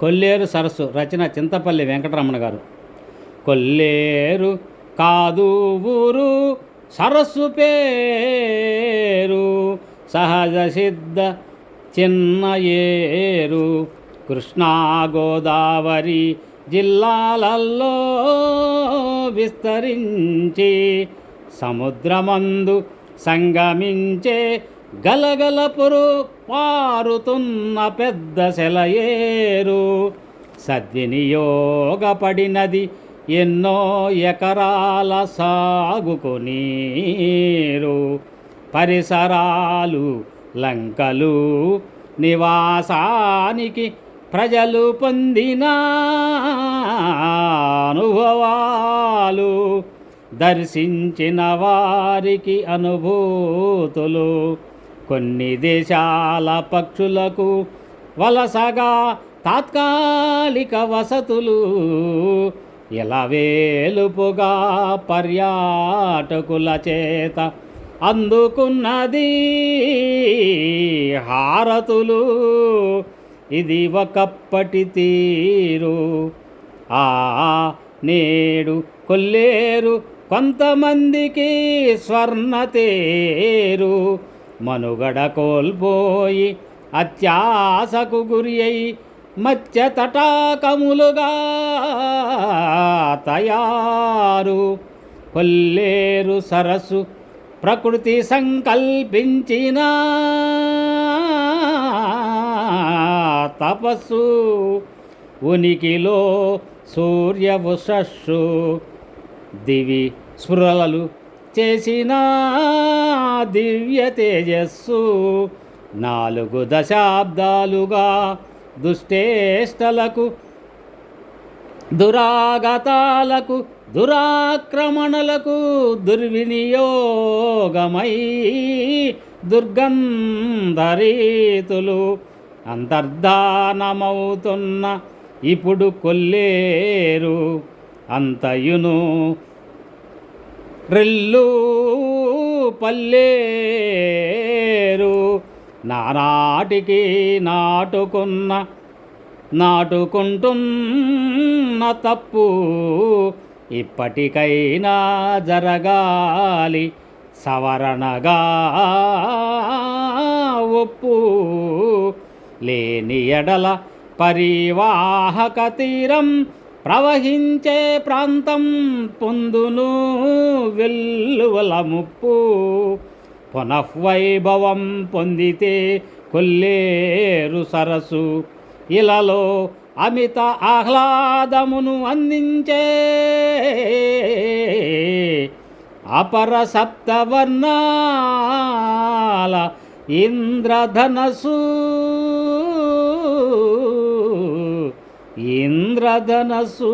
కొల్లేరు సరస్సు రచన చింతపల్లి వెంకటరమణ గారు. కొల్లేరు కాదు ఊరు సరస్సు పేరు సహజ సిద్ధ చిన్న ఏరు. కృష్ణా గోదావరి జిల్లాలల్లో విస్తరించి సముద్రమందు సంగమించే గలగలపురు పారుతున్న పెద్ద సెలయేరు. సద్వినియోగపడినది ఎన్నో ఎకరాల సాగుకు నీరు. పరిసరాలు లంకలు నివాసానికి ప్రజలు పొందిన అనుభవాలు దర్శించిన వారికి అనుభూతులు. కొన్ని దేశాల పక్షులకు వలసగా తాత్కాలిక వసతులు ఇలా వేలుపుగా పర్యాటకుల చేత అందుకున్నది హారతులు. ఇది ఒకప్పటి తీరు. ఆ నేడు కొల్లేరు కొంతమందికి స్వర్ణ తేరు. మనుగడ కోల్పోయి అత్యాసకు గురి అయి మత్స్య తటాకములుగా తయారు. కొల్లేరు సరస్సు ప్రకృతి సంకల్పించిన తపస్సు. ఉనికిలో సూర్యవశస్సు దివి స్ఫురలలు చేసిన దివ్య తేజస్సు. నాలుగు దశాబ్దాలుగా దుష్టేష్టలకు దురాగతాలకు దురాక్రమణలకు దుర్వినియోగమై దుర్గంధరీతులు అంతర్ధానమవుతున్న ఇప్పుడు కొల్లేరు. అంతయును రెల్లు పల్లేరు. నానాటికి నాటుకున్న నాటుకుంటున్న తప్పు ఇప్పటికైనా జరగాలి. సవరణగా ఒప్పు లేని ఎడల పరివాహక తీరం ప్రవహించే ప్రాంతం పొందును వెల్లువల ముప్పు పునఃవైభవం పొందితే కొల్లేరు సరస్సు. ఇలలో అమిత ఆహ్లాదమును అందించే అపర సప్తవర్ణాల ఇంద్రధనసు ఇంద్రధనసు